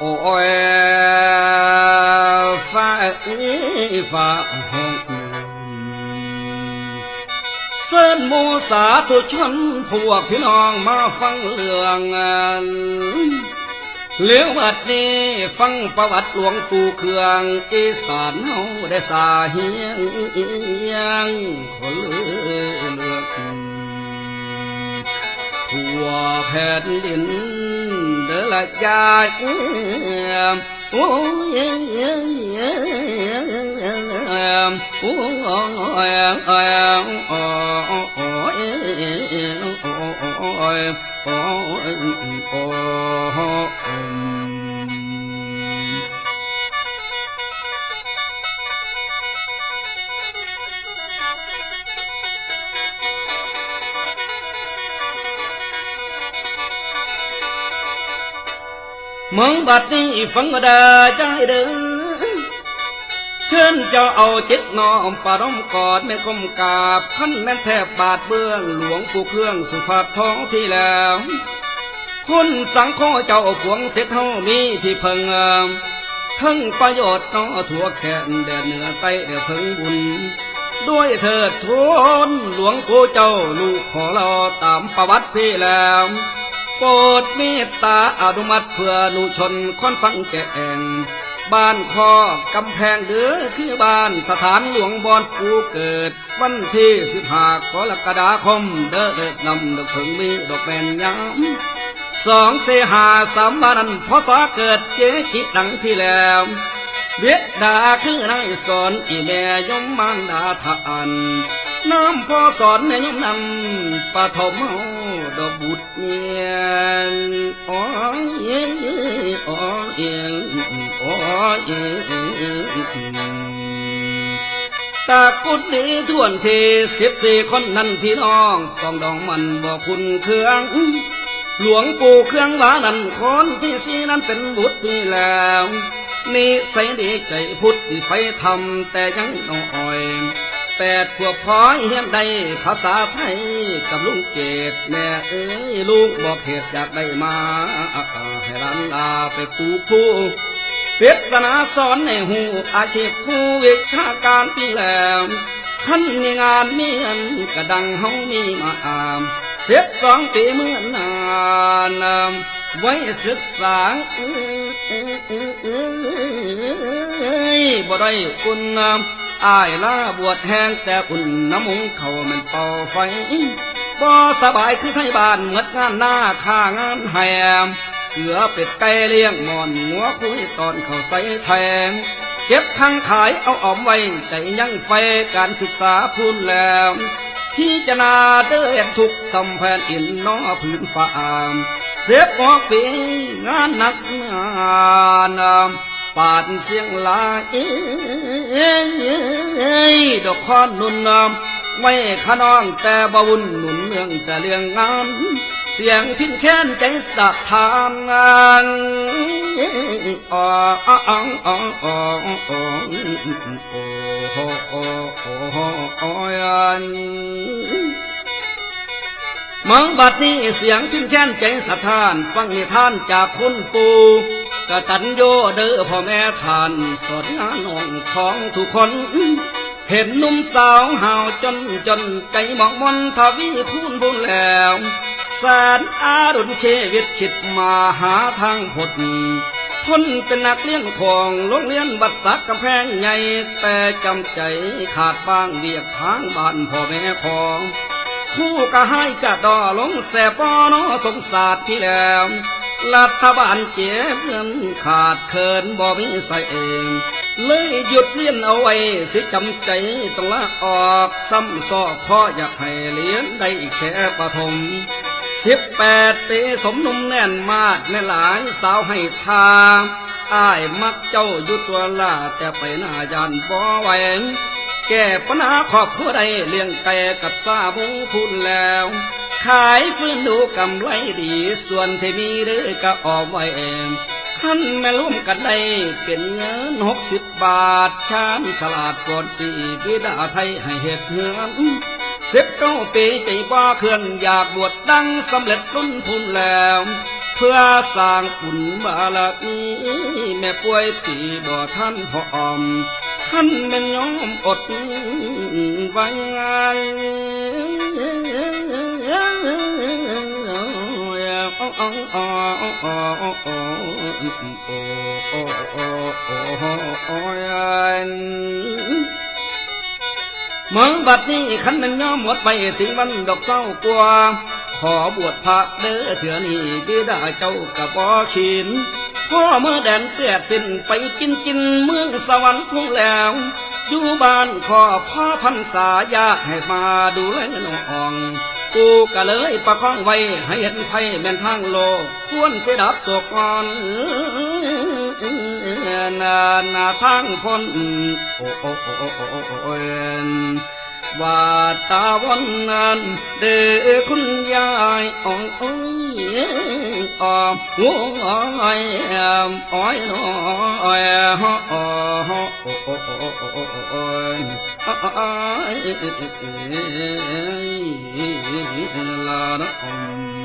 โอ้ยฟ้าเอ้ยฟ้าห้องเส้นมูสาธุชนพวกพี่น้องมาฟังเรื่องเลี้ยวบัดนี้ฟังประวัติหลวงปู่เครืองอีสานเฮาได้สาเฮียงเอียงคนเลือเลือกทั่วแผ่นดิน ละยาเอี่ยมโอ้ยเอี่ยมโอ้ยโอ้ยโอ้ยโอ้ยโอ้ยโอ้ยโอ้ย มึงบัดนี้ฟังก็ได้ใจเด้อเชิญเจ้าเอาจิตน้อมปารมกอดแม่กลมกราบขั้นแม่นแทบบาดเบื้องหลวงปู่เครื่องสุภาพท้องพี่แล้วคุณสังโฆเจ้าพวงเสร็จเท่ามีที่เพิ่งเอิ่มทั้งประโยชน์น้อทั่วแขนแดนเหนือใต้เดือเพิ่งบุญ ด้วยเถิดทุนหลวงปู่เจ้าลูกขอเราตามประวัติพี่แล้ว โปรดเมตตาอนุมัติเพื่อนุชนคนฟังแก่ง บ้านคอกำแพงเดือคือบ้านสถานหลวงบอนปูเกิด วันที่สิบห้ากรกฎาคม เด้อเด้อนำดอกถึงมีดอกแมนยามสองเสหาสามวันนั้นพศเกิดเจ๊กิดังพี่แล้วเวียดดาคือนายสอนอีแม่ยมมารดาทาน น้ำพ่อสอนในยมนำปฐมเอาดอกบุตรเนียนอ๋อเย่อ๋อเอียอ๋อเอียตากุดนี้ทวนเทสิบสี่คนนั้นพี่น้องกองดองมันบอกคุณเครื่องหลวงปู่เครื่องหวานันคนที่สีนั้นเป็นบุตรพี่แล้วนี่ใส่ดีใจพุทธสิไฟทำแต่ยังน้อย แปดขวบพ้อเฮียนได้ภาษาไทยกับลุงเกดแม่เอ้ยลูกบอกเหตุอยากได้มา ให้ร้านลาไปปูผู้เปรตนาสอนในหูอาชีพคู่วิชาการปีแหล้วท่านมีงานมีเงินกระดังเฮามีมาอามเสียบสองปีเมื่อนานไว้ศึกษาเอ้ยบ่ได้คุณ อายลาบวชแห้งแต่อุ่นน้ำมุงเขามันเป่าไฟบ่สบายคือไทยบ้านเมดงานหน้าข้างานแหมเกือเป็ดไก่เลี้ยงหมอนหัวคุยตอนเขาใส่แทง เก็บทั้งขายเอาออมไว้ใจยังไฟการศึกษาพูนแล้วพี่จะนาเดินทุกสัมแผ่นอินน้อพื้นฟ้าเสียบออกปีงานหนักงาน ปาดเสียงลายเอ้ยดอกคอนนุนไม่ขนองแต่บวุ่นหนุนเมืองแต่เรื่องงานเสียงพินแค้นใจสะทานงานอ๋ออ๋ออ๋ออ๋ออ๋ออ๋ออ๋อมังบัดนี้เสียงพินแค้นใจสะท้าน ฟังนิทานจากคุณปู กะตันโยเด้อพ่อแม่ทานสอนงานองของทุกคน เห็นนุ่มสาวห่าวจนจนใจหมองมนทวีคูณบุญแล้วแสนอารุณเชวิตคิดมาหาทางผลทนเป็นนักเลี้ยงของโรงเรียนบัดสักกำแพงใหญ่แต่จำใจขาดบ้างเรียกทางบ้านพ่อแม่ของคู่ก็ให้กะดอลงแสบปอนอสงสารที่แล้ว รัฐบาลเจ็บเงินขาดเคินบ่มีใส่เองเลยหยุดเรียนเอาไว้สิจำใจต้องลาออกซ้ำซอกพ่ออยากให้เรียนได้แค่ประถมสิบแปดปีสมนุ่มแน่นมาดแม่หลายสาวให้ทาอ้ายมักเจ้าอยู่ตัวลาแต่ไปหน้ายานบ่ไหวแก้ปัญหาครอบครัวใดเลี้ยงไก่กับซาบุพูนแล้ว ขายฟื้นดูกำไรดี ส่วนที่มีเด้อก็ออมไว้เองขั้นแม่ร่วมกันได้เป็นเงินหกสิบบาทชานฉลาดก่อนสี่บิดาไทยให้เหตุเหือนสิบเก้าปีใจบ้าเคลื่อนอยากบวชดังสำเร็จรุ่นพูนแล้ว เพื่อสร้างบุญบารมีแม่ป่วยปีบ่ท่านพร้อมท่านเป็นยอมอดไว้ไง เมื่อบัดนี้ขันมันย่อมหมดไปถึงวันดอกเศร้ากว่าขอบวชพระเด้อเถื่อนี่บิดาเจ้ากับบ่ชินพ่อเมื่อแดนเกลียดสิ้นไปกินกินเมืองสวรรค์พุ่งแล้วอยู่บ้านขอพ่อพันษายาให้มาดูแลน้อง กูก็เลยประคองไว้ ให้เห็นไฟแม่นทางโลกควรเสดับโศกก่อนนานาทางพ้นโอ้โอ้โอ้โอ้โอ้ว่าตาวันนั้นเด้อคุณยายอ๋องอ้ย อ่อมหัวอ้อยอ้อ